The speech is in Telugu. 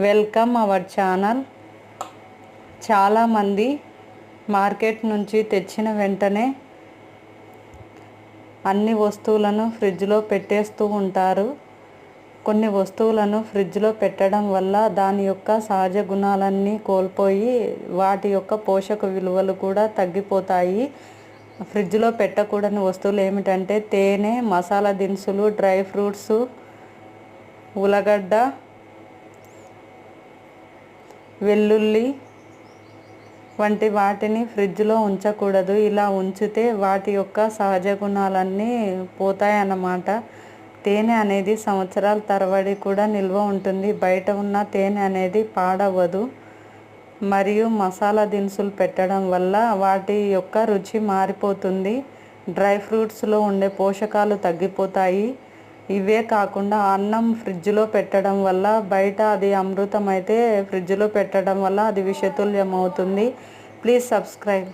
వెల్కమ్ అవర్ ఛానల్ చాలామంది మార్కెట్ నుంచి తెచ్చిన వెంటనే అన్ని వస్తువులను ఫ్రిడ్జ్లో పెట్టేస్తూ ఉంటారు. కొన్ని వస్తువులను ఫ్రిడ్జ్లో పెట్టడం వల్ల దాని యొక్క సహజ గుణాలన్నీ కోల్పోయి వాటి యొక్క పోషక విలువలు కూడా తగ్గిపోతాయి. ఫ్రిడ్జ్లో పెట్టకూడని వస్తువులు ఏమిటంటే తేనె మసాలా దినుసులు డ్రై ఫ్రూట్స్ ఉలగడ్డ వెల్లుల్లి వంటి వాటిని ఫ్రిడ్జ్లో ఉంచకూడదు. ఇలా ఉంచితే వాటి యొక్క సహజ గుణాలన్నీ పోతాయన్నమాట. తేనె అనేది సంవత్సరాల తరబడి కూడా నిల్వ ఉంటుంది. బయట ఉన్న తేనె అనేది పాడవదు. మరియు మసాలా దినుసులు పెట్టడం వల్ల వాటి యొక్క రుచి మారిపోతుంది. డ్రై ఫ్రూట్స్లో ఉండే పోషకాలు తగ్గిపోతాయి. ఇవే కాకుండా అన్నం ఫ్రిడ్జ్లో పెట్టడం వల్ల బయట అది అమృతం అయితే ఫ్రిడ్జ్లో పెట్టడం వల్ల అది విషతుల్యం అవుతుంది ప్లీజ్ సబ్స్క్రైబ్.